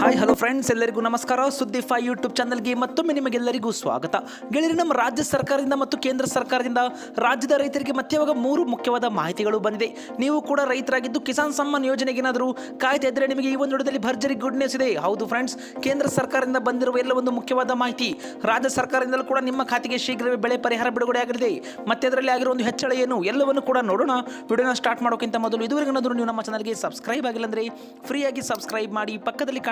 Hi hello friends ಎಲ್ಲರಿಗೂ ನಮಸ್ಕಾರ. ಸುದ್ದಿ ಫೈ ಯೂಟ್ಯೂಬ್ ಚಾನಲ್ಗೆ ಮತ್ತೊಮ್ಮೆ ನಿಮಗೆಲ್ಲರಿಗೂ ಸ್ವಾಗತ. ಗೆಳೆಯರಿ, ನಮ್ಮ ರಾಜ್ಯ ಸರ್ಕಾರದಿಂದ ಮತ್ತು ಕೇಂದ್ರ ಸರ್ಕಾರದಿಂದ ರಾಜ್ಯದ ರೈತರಿಗೆ ಮತ್ತೆ ಇವಾಗ ಮೂರು ಮುಖ್ಯವಾದ ಮಾಹಿತಿಗಳು ಬಂದಿದೆ. ನೀವು ಕೂಡ ರೈತರಾಗಿದ್ದು ಕಿಸಾನ್ ಸಮ್ಮಾನ್ ಯೋಜನೆಗೆ ಏನಾದರೂ ಕಾಯ್ತಾ ಇದ್ರೆ ನಿಮಗೆ ಈ ಒಂದು ನೋಡಿದಲ್ಲಿ ಭರ್ಜರಿ ಗುಡ್ ನ್ಯೂಸ್ ಇದೆ. ಹೌದು ಫ್ರೆಂಡ್ಸ್ ಕೇಂದ್ರ ಸರ್ಕಾರದಿಂದ ಬಂದಿರುವ ಎಲ್ಲ ಒಂದು ಮುಖ್ಯವಾದ ಮಾಹಿತಿ. ರಾಜ್ಯ ಸರ್ಕಾರದಿಂದಲೂ ಕೂಡ ನಿಮ್ಮ ಖಾತೆಗೆ ಶೀಘ್ರವೇ ಬೆಳೆ ಪರಿಹಾರ ಬಿಡುಗಡೆ ಆಗಲಿದೆ. ಮತ್ತೆ ಅದರಲ್ಲಿ ಆಗಿರೋ ಒಂದು ಹೆಚ್ಚಳ ಏನು ಎಲ್ಲವನ್ನು ಕೂಡ ನೋಡೋಣ. ವಿಡಿಯೋನ ಸ್ಟಾರ್ಟ್ ಮಾಡೋಕ್ಕಿಂತ ಮೊದಲು ಇದುವರೆಗೂ ನೀವು ನಮ್ಮ ಚಾನಲ್ಗೆ ಸಬ್ಸ್ಕ್ರೈಬ್ ಆಗಿಲ್ಲ ಅಂದರೆ ಫ್ರೀಯಾಗಿ ಸಬ್ಸ್ಕ್ರೈಬ್ ಮಾಡಿ ಪಕ್ಕದಲ್ಲಿ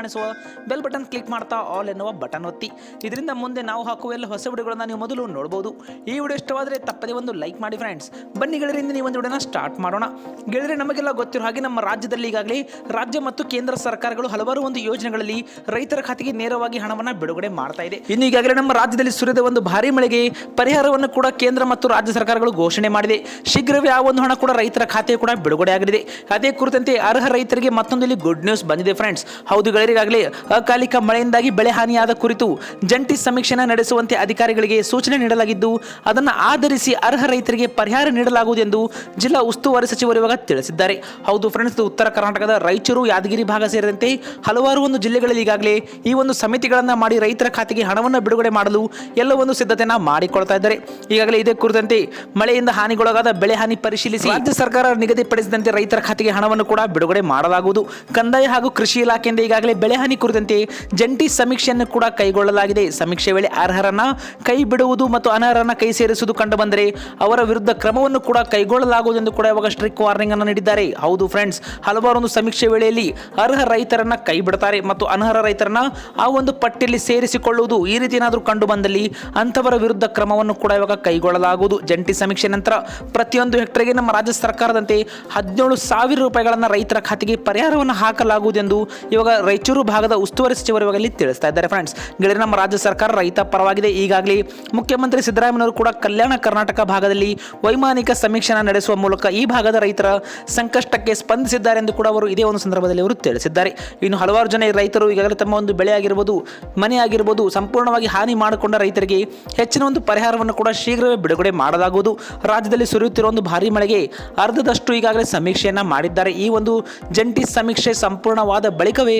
ಬೆಲ್ ಬಟನ್ ಕ್ಲಿಕ್ ಮಾಡ್ತಾ ಆಲ್ ಎನ್ನುವ ಬಟನ್ ಒತ್ತಿ. ಇದರಿಂದ ಮುಂದೆ ನಾವು ಹಾಕುವ ಎಲ್ಲ ಹೊಸ ವಿಡಿಯೋಗಳನ್ನು ನೀವು ಮೊದಲು ನೋಡಬಹುದು ಈ ವಿಡಿಯೋ ಇಷ್ಟವಾದರೆ ತಪ್ಪದೇ ಒಂದು ಲೈಕ್ ಮಾಡಿ ಫ್ರೆಂಡ್ಸ್ ಬನ್ನಿ ಗೆಳೆಯರಿಂದ ನೀವು ಒಂದು ವಿಡಿಯೋನ ಸ್ಟಾರ್ಟ್ ಮಾಡೋಣ. ಗೆಳೆಯರೆ, ನಮಗೆಲ್ಲ ಗೊತ್ತಿರೋ ಹಾಗೆ ನಮ್ಮ ರಾಜ್ಯದಲ್ಲಿ ಈಗಾಗಲೇ ರಾಜ್ಯ ಮತ್ತು ಕೇಂದ್ರ ಸರ್ಕಾರಗಳು ಹಲವಾರು ಒಂದು ಯೋಜನೆಗಳಲ್ಲಿ ರೈತರ ಖಾತೆಗೆ ನೇರವಾಗಿ ಹಣವನ್ನು ಬಿಡುಗಡೆ ಮಾಡ್ತಾ ಇದೆ. ಇನ್ನು ಈಗಾಗಲೇ ನಮ್ಮ ರಾಜ್ಯದಲ್ಲಿ ಸುರಿದ ಒಂದು ಭಾರಿ ಮಳೆಗೆ ಪರಿಹಾರವನ್ನು ಕೂಡ ಕೇಂದ್ರ ಮತ್ತು ರಾಜ್ಯ ಸರ್ಕಾರಗಳು ಘೋಷಣೆ ಮಾಡಿದೆ. ಶೀಘ್ರವೇ ಆ ಒಂದು ಹಣ ಕೂಡ ರೈತರ ಖಾತೆ ಕೂಡ ಬಿಡುಗಡೆ ಆಗಲಿದೆ. ಅದೇ ಕುರಿತಂತೆ ಅರ್ಹ ರೈತರಿಗೆ ಮತ್ತೊಂದು ಗುಡ್ ನ್ಯೂಸ್ ಬಂದಿದೆ ಫ್ರೆಂಡ್ಸ್ ಹೌದು ಗೆಳೆಯರಿಗಾಗಲೇ ಅಕಾಲಿಕ ಮಳೆಯಿಂದಾಗಿ ಬೆಳೆ ಹಾನಿಯಾದ ಕುರಿತು ಜಂಟಿ ಸಮೀಕ್ಷೆ ನಡೆಸುವಂತೆ ಅಧಿಕಾರಿಗಳಿಗೆ ಸೂಚನೆ ನೀಡಲಾಗಿದ್ದು, ಅದನ್ನು ಆಧರಿಸಿ ಅರ್ಹ ರೈತರಿಗೆ ಪರಿಹಾರ ನೀಡಲಾಗುವುದು ಎಂದು ಜಿಲ್ಲಾ ಉಸ್ತುವಾರಿ ಸಚಿವರು ಇವಾಗ ತಿಳಿಸಿದ್ದಾರೆ. ಹೌದು ಫ್ರೆಂಡ್ಸ್ ಉತ್ತರ ಕರ್ನಾಟಕದ ರಾಯಚೂರು, ಯಾದಗಿರಿ ಭಾಗ ಸೇರಿದಂತೆ ಹಲವಾರು ಒಂದು ಜಿಲ್ಲೆಗಳಲ್ಲಿ ಈಗಾಗಲೇ ಈ ಒಂದು ಸಮಿತಿಗಳನ್ನು ಮಾಡಿ ರೈತರ ಖಾತೆಗೆ ಹಣವನ್ನು ಬಿಡುಗಡೆ ಮಾಡಲು ಎಲ್ಲ ಒಂದು ಸಿದ್ಧತೆಯನ್ನು ಮಾಡಿಕೊಳ್ತಾ ಇದ್ದಾರೆ. ಈಗಾಗಲೇ ಇದೇ ಕುರಿತಂತೆ ಮಳೆಯಿಂದ ಹಾನಿಗೊಳಗಾದ ಬೆಳೆ ಹಾನಿ ಪರಿಶೀಲಿಸಿ ರಾಜ್ಯ ಸರ್ಕಾರ ನಿಗದಿಪಡಿಸಿದಂತೆ ರೈತರ ಖಾತೆಗೆ ಹಣವನ್ನು ಕೂಡ ಬಿಡುಗಡೆ ಮಾಡಲಾಗುವುದು. ಕಂದಾಯ ಹಾಗೂ ಕೃಷಿ ಇಲಾಖೆಯಿಂದ ಈಗಾಗಲೇ ಬೆಳೆ ಹಾನಿ ಕುರಿತಂತೆ ಜಂಟಿ ಸಮೀಕ್ಷೆಯನ್ನು ಕೂಡ ಕೈಗೊಳ್ಳಲಾಗಿದೆ. ಸಮೀಕ್ಷೆ ವೇಳೆ ಅರ್ಹರನ್ನ ಕೈ ಬಿಡುವುದು ಮತ್ತು ಅನರ್ಹರನ್ನ ಕೈ ಸೇರಿಸುವುದು ಕಂಡು ಬಂದರೆ ಅವರ ವಿರುದ್ಧ ಕ್ರಮವನ್ನು ಕೂಡ ಕೈಗೊಳ್ಳಲಾಗುವುದು ಎಂದು ಕೂಡ ಇವಾಗ ಸ್ಟ್ರಿಕ್ ವಾರ್ನಿಂಗ್ ಅನ್ನು ನೀಡಿದ್ದಾರೆ. ಹೌದು ಫ್ರೆಂಡ್ಸ್ ಹಲವಾರು ಒಂದು ಸಮೀಕ್ಷೆ ವೇಳೆಯಲ್ಲಿ ಅರ್ಹ ರೈತರನ್ನ ಕೈ ಬಿಡುತ್ತಾರೆ ಮತ್ತು ಅನರ್ಹ ರೈತರನ್ನ ಆ ಒಂದು ಪಟ್ಟಿಯಲ್ಲಿ ಸೇರಿಸಿಕೊಳ್ಳುವುದು ಈ ರೀತಿ ಏನಾದರೂ ಕಂಡು ಬಂದಲ್ಲಿ ಅಂಥವರ ವಿರುದ್ಧ ಕ್ರಮವನ್ನು ಕೂಡ ಇವಾಗ ಕೈಗೊಳ್ಳಲಾಗುವುದು. ಜಂಟಿ ಸಮೀಕ್ಷೆ ನಂತರ ಪ್ರತಿಯೊಂದು ಹೆಕ್ಟರ್ಗೆ ನಮ್ಮ ರಾಜ್ಯ ಸರ್ಕಾರದಂತೆ ಹದಿನೇಳು ಸಾವಿರ ರೂಪಾಯಿಗಳನ್ನು ರೈತರ ಖಾತೆಗೆ ಪರಿಹಾರವನ್ನು ಹಾಕಲಾಗುವುದು ಎಂದು ಇವಾಗ ರಾಯಚೂರು ಭಾಗದ ಉಸ್ತುವಾರಿ ಸಚಿವರು ಇವಾಗ ಇಲ್ಲಿ ತಿಳಿಸ್ತಾ ಇದ್ದಾರೆ ಫ್ರೆಂಡ್ಸ್ ಗೆಳೆಯರೆ, ನಮ್ಮ ರಾಜ್ಯ ಸರ್ಕಾರ ರೈತ ಪರವಾಗಿದೆ. ಈಗಾಗಲೇ ಮುಖ್ಯಮಂತ್ರಿ ಸಿದ್ದರಾಮಯ್ಯವರು ಕೂಡ ಕಲ್ಯಾಣ ಕರ್ನಾಟಕ ಭಾಗದಲ್ಲಿ ವೈಮಾನಿಕ ಸಮೀಕ್ಷೆ ನಡೆಸುವ ಮೂಲಕ ಈ ಭಾಗದ ರೈತರ ಸಂಕಷ್ಟಕ್ಕೆ ಸ್ಪಂದಿಸಿದ್ದಾರೆ ಎಂದು ಕೂಡ ಅವರು ಇದೇ ಒಂದು ಸಂದರ್ಭದಲ್ಲಿ ಅವರು ತಿಳಿಸಿದ್ದಾರೆ. ಇನ್ನು ಹಲವಾರು ಜನ ರೈತರು ಈಗಾಗಲೇ ತಮ್ಮ ಒಂದು ಬೆಳೆ ಆಗಿರ್ಬೋದು ಮನೆ ಆಗಿರ್ಬೋದು ಸಂಪೂರ್ಣವಾಗಿ ಹಾನಿ ಮಾಡಿಕೊಂಡ ರೈತರಿಗೆ ಹೆಚ್ಚಿನ ಒಂದು ಪರಿಹಾರವನ್ನು ಕೂಡ ಶೀಘ್ರವೇ ಬಿಡುಗಡೆ ಮಾಡಲಾಗುವುದು. ರಾಜ್ಯದಲ್ಲಿ ಸುರಿಯುತ್ತಿರುವ ಒಂದು ಭಾರಿ ಮಳೆಗೆ ಅರ್ಧದಷ್ಟು ಈಗಾಗಲೇ ಸಮೀಕ್ಷೆಯನ್ನು ಮಾಡಿದ್ದಾರೆ. ಈ ಒಂದು ಜಂಟಿ ಸಮೀಕ್ಷೆ ಸಂಪೂರ್ಣವಾದ ಬಳಿಕವೇ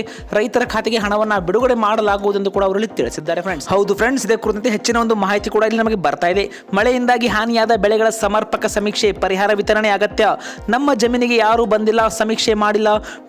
ರೈತರ ಖಾತೆಗೆ ಹಣವನ್ನು ಬಿಡುಗಡೆ ಮಾಡಲಾಗುವುದು ಎಂದು ಕೂಡ ಅವರಲ್ಲಿ ತಿಳಿಸಿದ್ದಾರೆ ಫ್ರೆಂಡ್ಸ್ ಹೌದು ಫ್ರೆಂಡ್ಸ್ ಇದೇ ಕುರಿತಂತೆ ಹೆಚ್ಚಿನ ಒಂದು ಮಾಹಿತಿ ಕೂಡ ಇಲ್ಲಿ ನಮಗೆ ಬರ್ತಾ ಇದೆ. ಮಳೆಯಿಂದಾಗಿ ಹಾನಿಯಾದ ಬೆಳೆಗಳ ಸಮರ್ಪಕ ಸಮೀಕ್ಷೆ, ಪರಿಹಾರ ವಿತರಣೆ ಅಗತ್ಯ. ನಮ್ಮ ಜಮೀನಿಗೆ ಯಾರು ಬಂದಿಲ್ಲ, ಸಮೀಕ್ಷೆ ಮಾಡಿಲ್ಲ.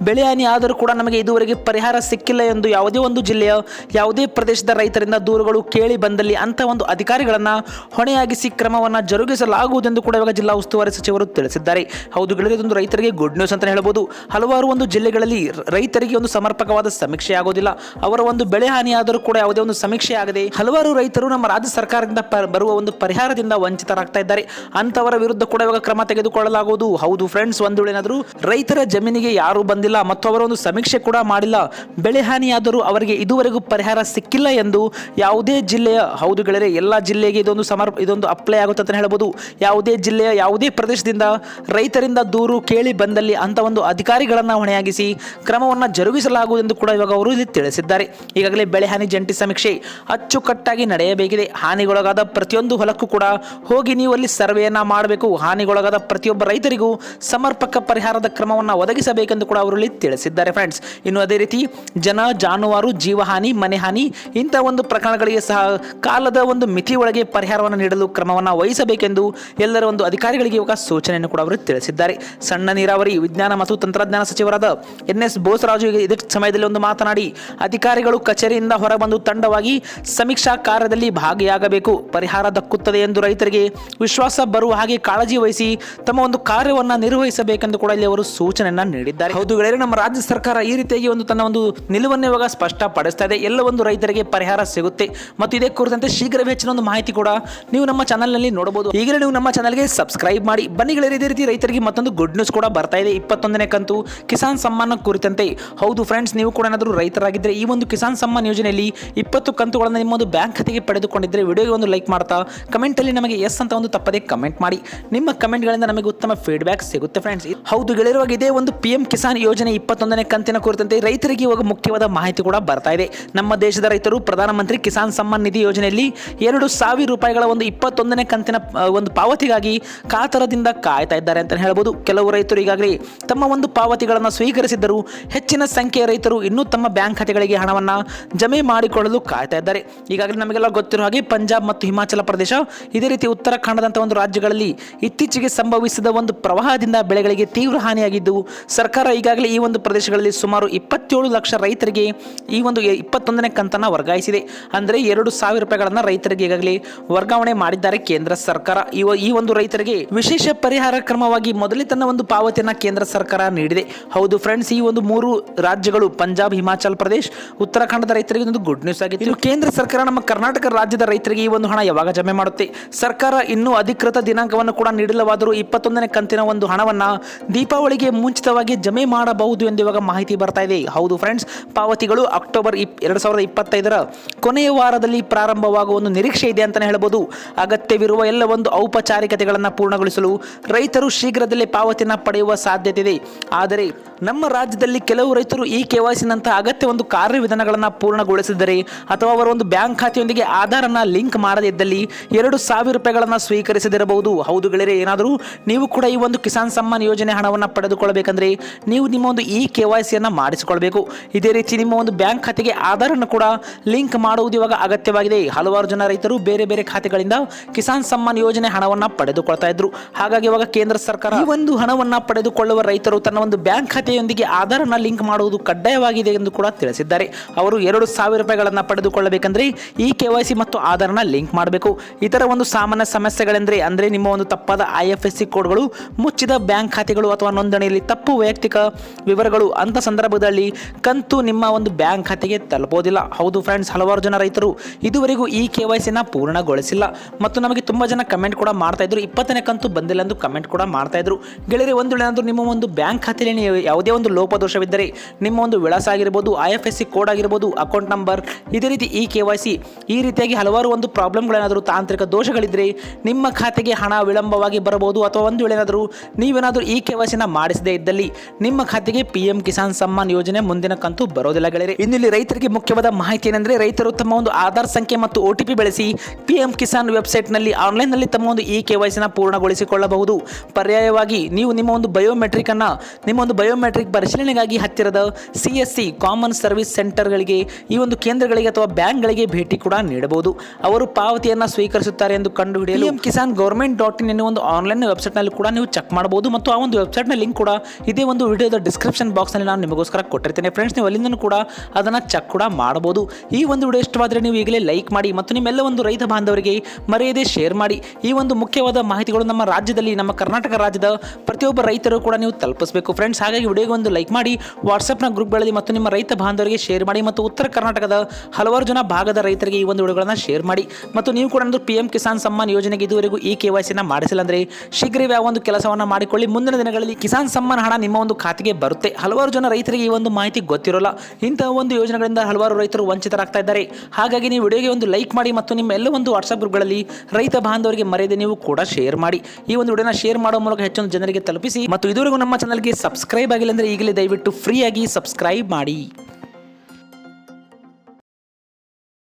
ಬೆಳೆ ಹಾನಿ ಆದರೂ ಕೂಡ ನಮಗೆ ಇದುವರೆಗೆ ಪರಿಹಾರ ಸಿಕ್ಕಿಲ್ಲ ಎಂದು ಯಾವುದೇ ಒಂದು ಜಿಲ್ಲೆಯ, ಯಾವುದೇ ಪ್ರದೇಶದ ರೈತರಿಂದ ದೂರುಗಳು ಕೇಳಿ ಬಂದಲ್ಲಿ ಅಂತ ಒಂದು ಅಧಿಕಾರಿಗಳನ್ನ ಹೊಣೆಯಾಗಿಸಿ ಕ್ರಮವನ್ನು ಜರುಗಿಸಲಾಗುವುದೆಂದು ಕೂಡ ಇವಾಗ ಜಿಲ್ಲಾ ಉಸ್ತುವಾರಿ ಸಚಿವರು ತಿಳಿಸಿದ್ದಾರೆ. ಹೌದು ಗೆಳೆಯರೆ ಇದೊಂದು ರೈತರಿಗೆ ಗುಡ್ ನ್ಯೂಸ್ ಅಂತ ಹೇಳಬಹುದು ಹಲವಾರು ಒಂದು ಜಿಲ್ಲೆಗಳಲ್ಲಿ ರೈತರಿಗೆ ಒಂದು ಸಮರ್ಪಕವಾದ ಸಮೀಕ್ಷೆ ಆಗೋದಿಲ್ಲ. ಅವರ ಒಂದು ಬೆಳೆ ಹಾನಿಯಾದರೂ ಕೂಡ ಯಾವುದೇ ಒಂದು ಸಮೀಕ್ಷೆ ಆಗದೆ ಹಲವಾರು ರೈತರು ನಮ್ಮ ರಾಜ್ಯ ಸರ್ಕಾರದಿಂದ ಬರುವ ಒಂದು ಪರಿಹಾರದಿಂದ ವಂಚಿತರಾಗ್ತಾ ಇದ್ದಾರೆ. ಅಂತವರ ವಿರುದ್ಧ ಕೂಡ ಇವಾಗ ಕ್ರಮ ತೆಗೆದುಕೊಳ್ಳಲಾಗುವುದು. ಹೌದು ಫ್ರೆಂಡ್ಸ್ ಒಂದು ಏನಾದರೂ ರೈತರ ಜಮೀನಿಗೆ ಯಾರು ಬಂದಿಲ್ಲ, ಮತ್ತು ಅವರ ಒಂದು ಸಮೀಕ್ಷೆ ಕೂಡ ಮಾಡಿಲ್ಲ, ಬೆಳೆ ಹಾನಿಯಾದರೂ ಅವರಿಗೆ ಇದುವರೆಗೂ ಪರಿಹಾರ ಸಿಕ್ಕಿಲ್ಲ ಎಂದು ಯಾವುದೇ ಜಿಲ್ಲೆಯ, ಹೌದು ಗೆಳೆಯರೆ, ಎಲ್ಲ ಜಿಲ್ಲೆಗೆ ಇದೊಂದು ಸಮರ್ಪ, ಇದೊಂದು ಅಪ್ಲೈ ಆಗುತ್ತೆ ಅಂತ ಹೇಳಬಹುದು ಯಾವುದೇ ಜಿಲ್ಲೆಯ ಯಾವುದೇ ಪ್ರದೇಶದಿಂದ ರೈತರಿಂದ ದೂರು ಕೇಳಿ ಬಂದಲ್ಲಿ ಅಂತ ಒಂದು ಅಧಿಕಾರಿಗಳನ್ನು ಹೊಣೆಯಾಗಿಸಿ ಕ್ರಮವನ್ನು ಜರುಗಿಸಲಾಗುವುದು ಎಂದು ಕೂಡ ಅವರು ಇಲ್ಲಿ ತಿಳಿಸಿದ್ದಾರೆ. ಈಗಾಗಲೇ ಬೆಳೆ ಹಾನಿ ಜಂಟಿ ಸಮೀಕ್ಷೆ ಅಚ್ಚುಕಟ್ಟಾಗಿ ನಡೆಯಬೇಕಿದೆ. ಹಾನಿಗೊಳಗಾದ ಪ್ರತಿಯೊಂದು ಹೊಲಕ್ಕೂ ಕೂಡ ಹೋಗಿ ನೀವು ಅಲ್ಲಿ ಸರ್ವೆಯನ್ನು ಮಾಡಬೇಕು. ಹಾನಿಗೊಳಗಾದ ಪ್ರತಿಯೊಬ್ಬ ರೈತರಿಗೂ ಸಮರ್ಪಕ ಪರಿಹಾರದ ಕ್ರಮವನ್ನು ಒದಗಿಸಬೇಕೆಂದು ಕೂಡ ಅವರು ಇಲ್ಲಿ ತಿಳಿಸಿದ್ದಾರೆ ಫ್ರೆಂಡ್ಸ್. ಇನ್ನು ಅದೇ ರೀತಿ ಜನ, ಜಾನುವಾರು, ಜೀವಹಾನಿ, ಮನೆ ಹಾನಿ ಇಂಥ ಒಂದು ಪ್ರಕರಣಗಳಿಗೆ ಸಹ ಕಾಲದ ಒಂದು ಮಿತಿಯೊಳಗೆ ಪರಿಹಾರವನ್ನು ನೀಡಲು ಕ್ರಮವನ್ನು ವಹಿಸಬೇಕೆಂದು ಎಲ್ಲರ ಒಂದು ಅಧಿಕಾರಿಗಳಿಗೆ ಇವಾಗ ಸೂಚನೆಯನ್ನು ಕೂಡ ಅವರು ತಿಳಿಸಿದ್ದಾರೆ. ಸಣ್ಣ ನೀರಾವರಿ ವಿಜ್ಞಾನ ಮತ್ತು ತಂತ್ರಜ್ಞಾನ ಸಚಿವರಾದ ಎನ್ ಎಸ್ ಬೋಸರಾಜು ಇದಕ್ಕೆ ಇದೇ ಸಮಯದಲ್ಲಿ ಒಂದು ಮಾತನಾಡಿ, ಅಧಿಕಾರಿಗಳು ಕಚೇರಿಯಿಂದ ಹೊರಬಂದು ತಂಡವಾಗಿ ಸಮೀಕ್ಷಾ ಕಾರ್ಯದಲ್ಲಿ ಭಾಗಿಯಾಗಬೇಕು. ಪರಿಹಾರ ದಕ್ಕುತ್ತದೆ ಎಂದು ರೈತರಿಗೆ ವಿಶ್ವಾಸ ಬರುವ ಹಾಗೆ ಕಾಳಜಿ ವಹಿಸಿ ತಮ್ಮ ಒಂದು ಕಾರ್ಯವನ್ನು ನಿರ್ವಹಿಸಬೇಕೆಂದು ಕೂಡ ಇಲ್ಲಿ ಅವರು ಸೂಚನೆಯನ್ನ ನೀಡಿದ್ದಾರೆ. ಹೌದು ಗೆಳೆಯರೆ, ನಮ್ಮ ರಾಜ್ಯ ಸರ್ಕಾರ ಈ ರೀತಿಯಾಗಿ ಒಂದು ತನ್ನ ಒಂದು ನಿಲುವನ್ನು ಇವಾಗ ಸ್ಪಷ್ಟಪಡಿಸ್ತಾ ಇದೆ. ಎಲ್ಲ ಒಂದು ರೈತರಿಗೆ ಪರಿಹಾರ ಸಿಗುತ್ತೆ. ಮತ್ತು ಇದೇ ಕುರಿತಂತೆ ಶೀಘ್ರವೇ ಹೆಚ್ಚಿನ ಒಂದು ಮಾಹಿತಿ ಕೂಡ ನೀವು ನಮ್ಮ ಚಾನಲ್ನಲ್ಲಿ ನೋಡಬಹುದು. ಈಗಲೇ ನೀವು ನಮ್ಮ ಚಾನಲ್ಗೆ ಸಬ್ಸ್ಕ್ರೈಬ್ ಮಾಡಿ. ಬನ್ನಿ ಗೆಳೆಯರೆ, ಇದೇ ರೀತಿ ರೈತರಿಗೆ ಮತ್ತೊಂದು ಗುಡ್ ನ್ಯೂಸ್ ಕೂಡ ಬರ್ತಾ ಇದೆ. ಇಪ್ಪತ್ತೊಂದನೇ ಕಂತು ಕಿಸಾನ್ ಸಮ್ಮಾನ ಕುರಿತಂತೆ. ಹೌದು ಫ್ರೆಂಡ್ಸ್ ನೀವು ಕೂಡ ಏನಾದರೂ ರೈತರಾಗಿದ್ದರೆ ಈ ಒಂದು ಕಿಸಾನ್ ಸಮ್ಮಾನ್ ಯೋಜನೆಯಲ್ಲಿ ಇಪ್ಪತ್ತು ಕಂತುಗಳನ್ನು ನಿಮ್ಮ ಒಂದು ಬ್ಯಾಂಕ್ ಖಾತೆಗೆ ಪಡೆದುಕೊಂಡಿದ್ದರೆ ವಿಡಿಯೋಗೆ ಒಂದು ಲೈಕ್ ಮಾಡ್ತಾ ಕಮೆಂಟಲ್ಲಿ ನಮಗೆ ಎಸ್ ಅಂತ ಒಂದು ತಪ್ಪದೇ ಕಮೆಂಟ್ ಮಾಡಿ. ನಿಮ್ಮ ಕಮೆಂಟ್ಗಳಿಂದ ನಮಗೆ ಉತ್ತಮ ಫೀಡ್ಬ್ಯಾಕ್ ಸಿಗುತ್ತೆ ಫ್ರೆಂಡ್ಸ್ ಹೌದು ಗೆಳೆಯರುವಾಗ ಇದೇ ಒಂದು ಪಿ ಕಿಸಾನ್ ಯೋಜನೆ ಇಪ್ಪತ್ತೊಂದನೇ ಕಂತಿನ ಕುರಿತಂತೆ ರೈತರಿಗೆ ಇವಾಗ ಮುಖ್ಯವಾದ ಮಾಹಿತಿ ಕೂಡ ಬರ್ತಾ ಇದೆ. ನಮ್ಮ ದೇಶದ ರೈತರು ಪ್ರಧಾನಮಂತ್ರಿ ಕಿಸಾನ್ ಸಮ್ಮಾನ್ ನಿಧಿ ಯೋಜನೆಯಲ್ಲಿ ಎರಡು ಸಾವಿರ ರೂಪಾಯಿಗಳ ಒಂದು ಇಪ್ಪತ್ತೊಂದನೇ ಕಂತಿನ ಒಂದು ಪಾವತಿಗಾಗಿ ಕಾತರದಿಂದ ಕಾಯ್ತಾ ಇದ್ದಾರೆ ಅಂತ ಹೇಳ್ಬೋದು. ಕೆಲವು ರೈತರು ಈಗಾಗಲೇ ತಮ್ಮ ಒಂದು ಪಾವತಿಗಳನ್ನು ಸ್ವೀಕರಿಸಿದ್ದರೂ ಹೆಚ್ಚಿನ ಸಂಖ್ಯೆಯ ರೈತರು ಇನ್ನೂ ತಮ್ಮ ಬ್ಯಾಂಕ್ ಖಾತೆಗಳಿಗೆ ಹಣವನ್ನು ಜಮೆ ಮಾಡಿಕೊಳ್ಳಲು ಕಾಯ್ತಾ ಇದ್ದಾರೆ. ಈಗಾಗಲೇ ನಮಗೆಲ್ಲ ಗೊತ್ತಿರುವ ಹಾಗೆ ಪಂಜಾಬ್ ಮತ್ತು ಹಿಮಾಚಲ ಪ್ರದೇಶ ಇದೇ ರೀತಿ ಉತ್ತರಾಖಂಡದಂಥ ಒಂದು ರಾಜ್ಯಗಳಲ್ಲಿ ಇತ್ತೀಚೆಗೆ ಸಂಭವಿಸಿದ ಒಂದು ಪ್ರವಾಹದಿಂದ ಬೆಳೆಗಳಿಗೆ ತೀವ್ರ ಹಾನಿಯಾಗಿದ್ದು, ಸರ್ಕಾರ ಈಗಾಗಲೇ ಈ ಒಂದು ಪ್ರದೇಶಗಳಲ್ಲಿ ಸುಮಾರು ಇಪ್ಪತ್ತೇಳು ಲಕ್ಷ ರೈತರಿಗೆ ಈ ಒಂದು ಇಪ್ಪತ್ತೊಂದನೇ ಕಂತನ್ನು ವರ್ಗಾಯಿಸಿದೆ. ಅಂದರೆ ಎರಡು ಸಾವಿರ ರೂಪಾಯಿಗಳನ್ನು ರೈತರಿಗೆ ಈಗಾಗಲೇ ವರ್ಗಾವಣೆ ಮಾಡಿದ್ದಾರೆ ಕೇಂದ್ರ ಸರ್ಕಾರ. ಈ ಒಂದು ರೈತರಿಗೆ ವಿಶೇಷ ಪರಿಹಾರ ಕ್ರಮವಾಗಿ ಮೊದಲೇ ತನ್ನ ಒಂದು ಪಾವತಿಯನ್ನು ಕೇಂದ್ರ ಸರ್ಕಾರ ನೀಡಿದೆ. ಹೌದು ಫ್ರೆಂಡ್ಸ್ ಈ ಒಂದು ಮೂರು ರಾಜ್ಯಗಳು ಪಂಜಾಬ್ ಹಿಮಾಚಲ್ ಪ್ರದೇಶ, ಉತ್ತರಾಖಂಡದ ರೈತರಿಗೆ ಒಂದು ಗುಡ್ ನ್ಯೂಸ್ ಆಗಿದೆ ಇನ್ನು ಕೇಂದ್ರ ಸರ್ಕಾರ ನಮ್ಮ ಕರ್ನಾಟಕ ರಾಜ್ಯದ ರೈತರಿಗೆ ಈ ಒಂದು ಹಣ ಯಾವಾಗ ಜಮೆ ಮಾಡುತ್ತೆ? ಸರ್ಕಾರ ಇನ್ನೂ ಅಧಿಕೃತ ದಿನಾಂಕವನ್ನು ಕೂಡ ನೀಡಿಲ್ಲವಾದರೂ ಇಪ್ಪತ್ತೊಂದನೇ ಕಂತಿನ ಒಂದು ಹಣವನ್ನ ದೀಪಾವಳಿಗೆ ಮುಂಚಿತವಾಗಿ ಜಮೆ ಮಾಡಬಹುದು ಎಂದು ಇವಾಗ ಮಾಹಿತಿ ಬರ್ತಾ ಇದೆ. ಹೌದು ಫ್ರೆಂಡ್ಸ್ ಪಾವತಿಗಳು ಅಕ್ಟೋಬರ್ ಇಪ್, ಎರಡು ಸಾವಿರದ ಇಪ್ಪತ್ತೈದರ ಕೊನೆಯ ವಾರದಲ್ಲಿ ಪ್ರಾರಂಭವಾಗುವ ಒಂದು ನಿರೀಕ್ಷೆ ಇದೆ ಅಂತಲೇ ಹೇಳಬಹುದು ಅಗತ್ಯವಿರುವ ಎಲ್ಲ ಒಂದು ಔಪಚಾರಿಕತೆಗಳನ್ನು ಪೂರ್ಣಗೊಳಿಸಲು ರೈತರು ಶೀಘ್ರದಲ್ಲೇ ಪಾವತಿಯನ್ನು ಪಡೆಯುವ ಸಾಧ್ಯತೆ ಇದೆ. ಆದರೆ ನಮ್ಮ ರಾಜ್ಯದಲ್ಲಿ ಕೆಲವು ರೈತರು ಈ ಕೆ ವೈ ಅಗತ್ಯ ಒಂದು ಕಾರ್ಯವಿಧಾನಗಳನ್ನು ಪೂರ್ಣಗೊಳಿಸಿದರೆ ಅಥವಾ ಅವರ ಒಂದು ಬ್ಯಾಂಕ್ ಖಾತೆಯೊಂದಿಗೆ ಆಧಾರನ ಲಿಂಕ್ ಮಾಡದಿದ್ದಲ್ಲಿ ಎರಡು ಸಾವಿರ ರೂಪಾಯಿಗಳನ್ನು ಸ್ವೀಕರಿಸದಿರಬಹುದು. ಹೌದು ಗೆಳೆಯರೆ, ಏನಾದರೂ ನೀವು ಕೂಡ ಈ ಒಂದು ಕಿಸಾನ್ ಸಮ್ಮಾನ್ ಯೋಜನೆ ಹಣವನ್ನು ಪಡೆದುಕೊಳ್ಳಬೇಕಂದ್ರೆ ನೀವು ನಿಮ್ಮ ಒಂದು ಇ ಕೆ ವೈ ಸಿಯನ್ನು ಮಾಡಿಸಿಕೊಳ್ಬೇಕು. ಇದೇ ರೀತಿ ನಿಮ್ಮ ಒಂದು ಬ್ಯಾಂಕ್ ಖಾತೆಗೆ ಆಧಾರನ್ನು ಕೂಡ ಲಿಂಕ್ ಮಾಡುವುದು ಇವಾಗ ಅಗತ್ಯವಾಗಿದೆ. ಹಲವಾರು ಜನ ರೈತರು ಬೇರೆ ಬೇರೆ ಖಾತೆಗಳಿಂದ ಕಿಸಾನ್ ಸಮ್ಮಾನ್ ಯೋಜನೆ ಹಣವನ್ನು ಪಡೆದುಕೊಳ್ತಾ ಇದ್ರು. ಹಾಗಾಗಿ ಇವಾಗ ಕೇಂದ್ರ ಸರ್ಕಾರ ಈ ಒಂದು ಹಣವನ್ನು ಪಡೆದುಕೊಳ್ಳುವ ರೈತರು ತನ್ನ ಒಂದು ಬ್ಯಾಂಕ್ ಖಾತೆಯೊಂದಿಗೆ ಆಧಾರನ ಲಿಂಕ್ ಮಾಡುವುದು ಕಡ್ಡಾಯವಾಗಿದೆ. ಎಂದು ಕೂಡ ತಿಳಿಸಿದ್ದಾರೆ. ಅವರು ಎರಡು ಸಾವಿರ ರೂಪಾಯಿಗಳನ್ನು ಪಡೆದುಕೊಳ್ಳಬೇಕಂದ್ರೆ ಈ ಕೆ ವೈ ಸಿ ಮತ್ತು ಆಧಾರ್ನ ಲಿಂಕ್ ಮಾಡಬೇಕು. ಇತರ ಒಂದು ಸಾಮಾನ್ಯ ಸಮಸ್ಯೆಗಳೆಂದರೆ, ಅಂದರೆ ನಿಮ್ಮ ಒಂದು ತಪ್ಪಾದ ಐ ಎಫ್ ಎಸ್ ಸಿ ಕೋಡ್ಗಳು, ಮುಚ್ಚಿದ ಬ್ಯಾಂಕ್ ಖಾತೆಗಳು ಅಥವಾ ನೋಂದಣಿಯಲ್ಲಿ ತಪ್ಪು ವೈಯಕ್ತಿಕ ವಿವರಗಳು, ಅಂತ ಸಂದರ್ಭದಲ್ಲಿ ಕಂತು ನಿಮ್ಮ ಒಂದು ಬ್ಯಾಂಕ್ ಖಾತೆಗೆ ತಲುಪೋದಿಲ್ಲ. ಹೌದು ಫ್ರೆಂಡ್ಸ್ ಹಲವಾರು ಜನ ರೈತರು ಇದುವರೆಗೂ ಈ ಕೆ ವೈ ಸಿನ ಪೂರ್ಣಗೊಳಿಸಿಲ್ಲ. ಮತ್ತು ನಮಗೆ ತುಂಬ ಜನ ಕಮೆಂಟ್ ಕೂಡ ಮಾಡ್ತಾ ಇದ್ರು. ಇಪ್ಪತ್ತನೇ ಕಂತು ಬಂದಿಲ್ಲ ಎಂದು ಕಮೆಂಟ್ ಕೂಡ ಮಾಡ್ತಾ ಇದ್ರು. ಗೆಳೆಯರೆ, ಒಂದು ವೇಳೆ ನಿಮ್ಮ ಒಂದು ಬ್ಯಾಂಕ್ ಖಾತೆಯಲ್ಲಿ ಯಾವುದೇ ಒಂದು ಲೋಪದೋಷವಿದ್ದರೆ, ನಿಮ್ಮ ಒಂದು ವಿಳಾಸ ಆಗಿರ್ಬೋದು I F S C code ಆಗಿರ್ಬೋದು ಅಕೌಂಟ್ ನಂಬರ್ ಇದೇ ರೀತಿ ಇ ಕೆ ವೈ ಸಿ ಈ ರೀತಿಯಾಗಿ ಹಲವಾರು ಒಂದು ಪ್ರಾಬ್ಲಮ್ಗಳೇನಾದರೂ ತಾಂತ್ರಿಕ ದೋಷಗಳಿದ್ದರೆ ನಿಮ್ಮ ಖಾತೆಗೆ ಹಣ ವಿಳಂಬವಾಗಿ ಬರಬಹುದು ಅಥವಾ ಒಂದು ವೇಳೆ ಏನಾದರೂ ನೀವೇನಾದರೂ ಇ ಕೆ ವೈ ಸಿನ ಮಾಡಿಸದೇ ಇದ್ದಲ್ಲಿ ನಿಮ್ಮ ಖಾತೆಗೆ ಪಿ ಎಂ ಕಿಸಾನ್ ಸಮ್ಮಾನ್ ಯೋಜನೆ ಮುಂದಿನ ಕಂತು ಬರೋದಿಲ್ಲ ಗೆಳೆಯರೆ. ಇನ್ನಿಲ್ಲಿ ರೈತರಿಗೆ ಮುಖ್ಯವಾದ ಮಾಹಿತಿ ಏನೆಂದರೆ ರೈತರು ತಮ್ಮ ಒಂದು ಆಧಾರ್ ಸಂಖ್ಯೆ ಮತ್ತು ಒ ಟಿ ಪಿ ಬಳಸಿ ಪಿ ಎಂ ಕಿಸಾನ್ ವೆಬ್ಸೈಟ್ನಲ್ಲಿ ಆನ್ಲೈನ್ನಲ್ಲಿ ತಮ್ಮ ಒಂದು ಇ ಕೆ ವೈ ಸಿನ ಪೂರ್ಣಗೊಳಿಸಿಕೊಳ್ಳಬಹುದು. ಪರ್ಯಾಯವಾಗಿ ನೀವು ನಿಮ್ಮ ಒಂದು ಬಯೋಮೆಟ್ರಿಕ್ ಅನ್ನು, ನಿಮ್ಮ ಒಂದು ಬಯೋಮೆಟ್ರಿಕ್ ಪರಿಶೀಲನೆಗಾಗಿ ಹತ್ತಿರದ C S C common service ಸೆಂಟರ್ಗಳಿಗೆ ಈ ಒಂದು ಕೇಂದ್ರಗಳಿಗೆ ಅಥವಾ ಬ್ಯಾಂಕ್ಗಳಿಗೆ ಭೇಟಿ ಕೂಡ ನೀಡಬಹುದು. ಅವರು ಪಾವತಿಯನ್ನು ಸ್ವೀಕರಿಸುತ್ತಾರೆ ಎಂದು ಕಂಡುಹಿಡಿಯಲು M Kisan government dot in ಒಂದು ಆನ್ಲೈನ್ ವೆಬ್ಸೈಟ್ನಲ್ಲಿ ಕೂಡ ನೀವು ಚೆಕ್ ಮಾಡಬಹುದು ಮತ್ತು ಆ ಒಂದು ವೆಬ್ಸೈಟ್ನ ಲಿಂಕ್ ಕೂಡ ಇದೇ ಒಂದು ವಿಡಿಯೋದ ಡಿಸ್ಕ್ರಿಪ್ಷನ್ ಬಾಕ್ಸ್ನಲ್ಲಿ ನಾನು ನಿಮಗೋಸ್ಕರ ಕೊಟ್ಟಿರ್ತೇನೆ. ಫ್ರೆಂಡ್ಸ್ ನೀವು ಅಲ್ಲಿಂದ ಕೂಡ ಅದನ್ನು ಚೆಕ್ ಕೂಡ ಮಾಡಬಹುದು. ಈ ಒಂದು ವಿಡಿಯೋ ಇಷ್ಟವಾದರೆ ನೀವು ಈಗಲೇ ಲೈಕ್ ಮಾಡಿ ಮತ್ತು ನಿಮ್ಮೆಲ್ಲ ಒಂದು ರೈತ ಬಾಂಧವರಿಗೆ ಮರೆಯದೆ ಶೇರ್ ಮಾಡಿ. ಈ ಒಂದು ಮುಖ್ಯವಾದ ಮಾಹಿತಿಗಳು ನಮ್ಮ ರಾಜ್ಯದಲ್ಲಿ, ನಮ್ಮ ಕರ್ನಾಟಕ ರಾಜ್ಯದ ಪ್ರತಿಯೊಬ್ಬ ರೈತರು ಕೂಡ ನೀವು ತಲುಪಿಸಬೇಕು. ಫ್ರೆಂಡ್ಸ್ ಹಾಗಾಗಿ ವಿಡಿಯೋಗೆ ಒಂದು ಲೈಕ್ ಮಾಡಿ ವಾಟ್ಸಪ್ನ ಗ್ರೂಪ್ಗಳಲ್ಲಿ ಮತ್ತು ನಿಮ್ಮ ರೈತ ಬಾಂಧವರಿಗೆ ಶೇರ್ ಮಾಡಿ ಮತ್ತು ಉತ್ತರ ಕರ್ನಾಟಕದ ಹಲವಾರು ಜನ ಭಾಗದ ರೈತರಿಗೆ ಈ ಒಂದು ವಿಡಿಯೋಗಳನ್ನು ಶೇರ್ ಮಾಡಿ. ಮತ್ತು ನೀವು ಕೂಡ ಒಂದು ಪಿ ಎಂ ಕಿಸಾನ್ ಸಮ್ಮಾನ್ ಯೋಜನೆಗೆ ಇದುವರೆಗೂ ಈ ಕೆ ವೈ ಸಿನ ಮಾಡಿಸಿಲ್ಲ ಅಂದರೆ ಶೀಘ್ರವೇ ಆ ಒಂದು ಕೆಲಸವನ್ನು ಮಾಡಿಕೊಳ್ಳಿ. ಮುಂದಿನ ದಿನಗಳಲ್ಲಿ ಕಿಸಾನ್ ಸಮ್ಮಾನ್ ಹಣ ನಿಮ್ಮ ಒಂದು ಖಾತೆಗೆ ಬರುತ್ತೆ. ಹಲವಾರು ಜನ ರೈತರಿಗೆ ಈ ಒಂದು ಮಾಹಿತಿ ಗೊತ್ತಿರೋಲ್ಲ. ಇಂತಹ ಒಂದು ಯೋಜನೆಗಳಿಂದ ಹಲವಾರು ರೈತರು ವಂಚಿತರಾಗ್ತಾ ಇದ್ದಾರೆ. ಹಾಗಾಗಿ ನೀವು ವಿಡಿಯೋಗೆ ಒಂದು ಲೈಕ್ ಮಾಡಿ ಮತ್ತು ನಿಮ್ಮ ಎಲ್ಲ ಒಂದು ವಾಟ್ಸಪ್ ಗ್ರೂಪ್ಗಳಲ್ಲಿ ರೈತ ಬಾಂಧವರಿಗೆ ಮರೆಯದೆ ನೀವು ಕೂಡ ಶೇರ್ ಮಾಡಿ. ಈ ಒಂದು ವಿಡಿಯೋನ ಶೇರ್ ಮಾಡೋ ಮೂಲಕ ಹೆಚ್ಚೊಂದು ಜನರಿಗೆ ತಲುಪಿಸಿ. ಮತ್ತು ಇದುವರೆಗೂ ನಮ್ಮ ಚಾನಲ್ಗೆ ಸಬ್ಸ್ಕ್ರೈಬ್ ಆಗಿಲ್ಲ ಅಂದರೆ ಈಗಲೇ ದಯವಿಟ್ಟು ಫ್ರೀಯಾಗಿ ಸಬ್ಸ್ಕ್ರೈಬ್ ಮಾಡಿ. đi.